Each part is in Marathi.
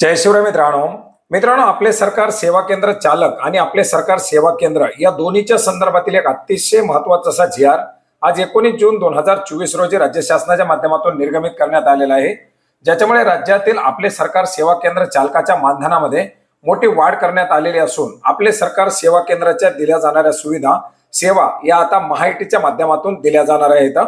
जय शिवराय मित्रांनो. मित्रांनो आपले सरकार सेवा केंद्र चालक आणि आपले सरकार सेवा केंद्र या दोन्हीच्या संदर्भातील एक अतिशय महत्त्वाचा असा जी आर आज एकोणीस जून दोन हजार चोवीस रोजी राज्य शासनाच्या माध्यमातून निर्गमित करण्यात आलेला आहे. ज्याच्यामुळे राज्यातील आपले सरकार सेवा केंद्र चालकाच्या मानधनामध्ये मोठी वाढ करण्यात आलेली असून आपले सरकार सेवा केंद्राच्या दिल्या जाणाऱ्या सुविधा सेवा या आता महाआयटीच्या माध्यमातून दिल्या जाणार आहेत.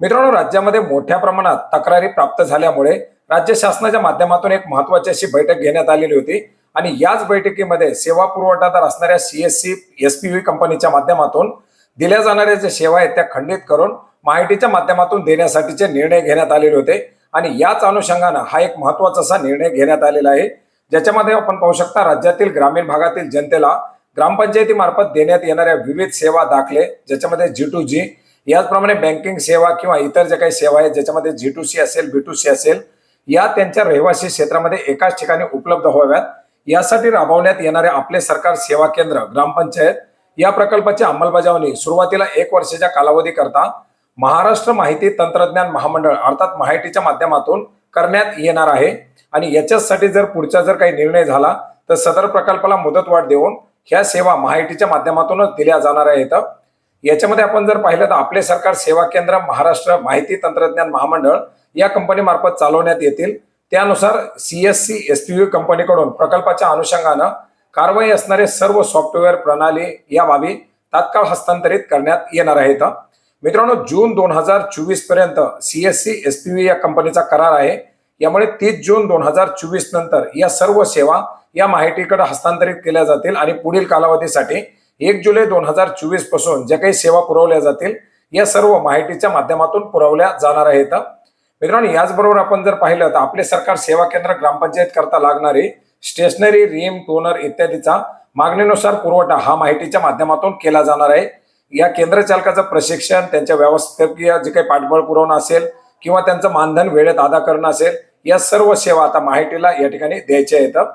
मित्रांनो राज्यामध्ये मोठ्या प्रमाणात तक्रारी प्राप्त झाल्यामुळे राज्य शासनाच्या माध्यमातून एक महत्वाची अशी बैठक घेण्यात आलेली होती. आणि याच बैठकीमध्ये सेवा पुरवठादार असणाऱ्या सीएससी व्ही कंपनीच्या माध्यमातून दिल्या जाणाऱ्या ज्या सेवा आहेत त्या खंडित करून माहितीच्या माध्यमातून देण्यासाठीचे निर्णय घेण्यात आलेले होते. आणि याच अनुषंगानं हा एक महत्त्वाचा असा निर्णय घेण्यात आलेला आहे. ज्याच्यामध्ये आपण पाहू शकता राज्यातील ग्रामीण भागातील जनतेला ग्रामपंचायतीमार्फत देण्यात येणाऱ्या विविध सेवा दाखले ज्याच्यामध्ये जी टू जी याचप्रमाणे बँकिंग सेवा किंवा इतर ज्या काही सेवा आहेत ज्याच्यामध्ये जी टू सी असेल बी टू सी असेल या त्यांच्या रहिवासी क्षेत्रामध्ये एकाच ठिकाणी उपलब्ध व्हाव्यात. यासाठी राबवण्यात येणारे आपले सरकार सेवा केंद्र ग्रामपंचायत या प्रकल्पाची अंमलबजावणी सुरुवातीला एक वर्षाच्या कालावधी करता महाराष्ट्र माहिती तंत्रज्ञान महामंडळ अर्थात माहितीच्या माध्यमातून करण्यात येणार आहे. आणि याच्यासाठी जर पुढचा जर काही निर्णय झाला तर सदर प्रकल्पाला मुदतवाढ देऊन ह्या सेवा माहितीच्या माध्यमातूनच दिल्या जाणार आहेत. याच्यामध्ये आपण जर पाहिलं तर आपले सरकार सेवा केंद्र महाराष्ट्र माहिती तंत्रज्ञान महामंडळ या कंपनीमार्फत चालवण्यात येतील. त्यानुसार सीएससी एसपीयू कंपनीकडून प्रकल्पाच्या अनुषंगानं कारवाई असणारे सर्व सॉफ्टवेअर प्रणाली या बाबी तात्काळ हस्तांतरित करण्यात येणार आहेत. मित्रांनो जून दोन हजार चोवीसपर्यंत सीएससी एसपीयू या कंपनीचा करार आहे. यामुळे तीस जून दोन हजार चोवीस नंतर या सर्व सेवा या माहितीकडे हस्तांतरित केल्या जातील आणि पुढील कालावधीसाठी एक जुलै दोन हजार चोवीसपासून ज्या काही सेवा पुरवल्या जातील या सर्व माहितीच्या माध्यमातून पुरवल्या जाणार आहेत. मित्रांनो याचबरोबर आपण जर पाहिलं तर आपले सरकार सेवा केंद्र ग्रामपंचायत करता लागणारी स्टेशनरी रिम टोनर इत्यादीचा मागणीनुसार पुरवठा हा माहितीच्या माध्यमातून केला जाणार आहे. या केंद्र चालकाचं प्रशिक्षण त्यांच्या व्यवस्थापकीय जे काही पाठबळ पुरवणं असेल किंवा त्यांचं मानधन वेळेत अदा करणं असेल या सर्व सेवा आता माहितीला या ठिकाणी द्यायच्या येतात.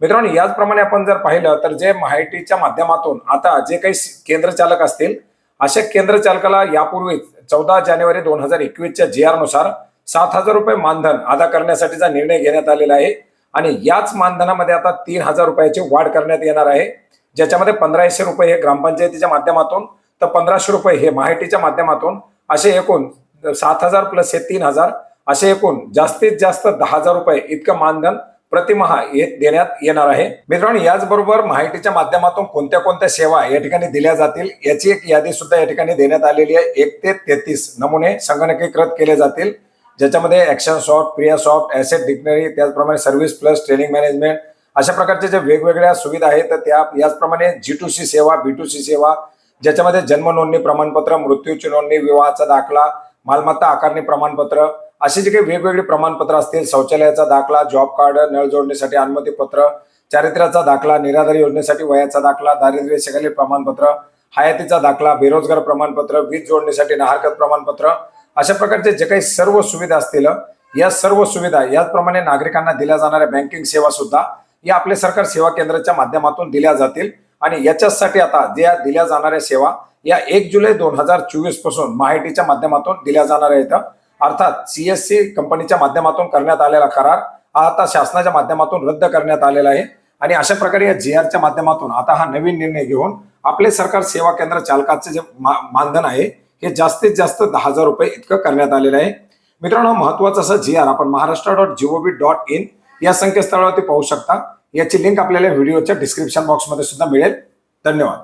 मित्रांनो याचप्रमाणे आपण जर पाहिलं तर जे माहितीच्या माध्यमातून आता जे काही केंद्र चालक असतील अशा केंद्र चालकाला यापूर्वीच चौदा जानेवारी दोन हजार एकवीसच्या जी आरनुसार नुसार सात हजार रुपये मानधन अदा करण्यासाठीचा निर्णय घेण्यात आलेला आहे. आणि याच मानधनामध्ये आता तीन हजार रुपयाची वाढ करण्यात येणार आहे. ज्याच्यामध्ये पंधराशे रुपये हे ग्रामपंचायतीच्या माध्यमातून तर पंधराशे रुपये हे माहितीच्या माध्यमातून असे एकूण सात हजार प्लस हे तीन हजार असे एकूण जास्तीत जास्त दहा हजार रुपये इतकं मानधन प्रतिमहा देण्यात येणार आहे. मित्रांनो याचबरोबर माहितीच्या माध्यमातून कोणत्या कोणत्या सेवा या ठिकाणी दिल्या जातील याची एक यादी सुद्धा या ठिकाणी देण्यात आलेली आहे. एक ते तेहतीस नमुने संगणकीकृत केले जातील. ज्याच्यामध्ये ऍक्शन सॉफ्ट प्रिया सॉफ्ट ऍसेट डिक्शनरी त्याचप्रमाणे सर्व्हिस प्लस ट्रेनिंग मॅनेजमेंट अशा प्रकारच्या ज्या वेगवेगळ्या सुविधा आहेत तर त्या याचप्रमाणे जी टू सी सेवा बी टू सी सेवा ज्याच्यामध्ये जन्म नोंदणी प्रमाणपत्र मृत्यूची नोंदणी विवाहाचा दाखला मालमत्ता आकारणी प्रमाणपत्र असे जे काही वेगवेगळे प्रमाणपत्र असतील शौचालयाचा दाखला जॉब कार्ड नळ जोडणीसाठी अनुमतीपत्र चारित्र्याचा दाखला निराधार योजनेसाठी वयाचा दाखला दारिद्र्य रेषेखालील प्रमाणपत्र हयातीचा दाखला बेरोजगार प्रमाणपत्र वीज जोडणीसाठी नाहरकत प्रमाणपत्र अशा प्रकारचे जे काही सर्व सुविधा असतील या सर्व सुविधा याचप्रमाणे नागरिकांना दिल्या जाणाऱ्या बँकिंग सेवा सुद्धा या आपले सरकार सेवा केंद्राच्या माध्यमातून दिल्या जातील. आणि याच्यासाठी आता ज्या दिल्या जाणाऱ्या सेवा या एक जुलै दोन हजार चोवीसपासून माहितीच्या माध्यमातून दिल्या जाणार आहेत. अर्थात सीएससी कंपनीच्या माध्यमातून करण्यात आलेला करार हा आता शासनाच्या माध्यमातून रद्द करण्यात आलेला आहे. आणि अशा प्रकारे या जी आरच्या माध्यमातून आता हा नवीन निर्णय घेऊन आपले सरकार सेवा केंद्र चालकाचे जे मानधन आहे हे जास्तीत जास्त दहा हजार रुपये इतकं करण्यात आलेलं आहे. मित्रांनो महत्वाचं असं जी आर आपण Maharashtra dot gov dot in या संकेतस्थळावरती पाहू शकता. याची लिंक आपल्याला व्हिडिओच्या डिस्क्रिप्शन बॉक्समध्ये सुद्धा मिळेल. धन्यवाद.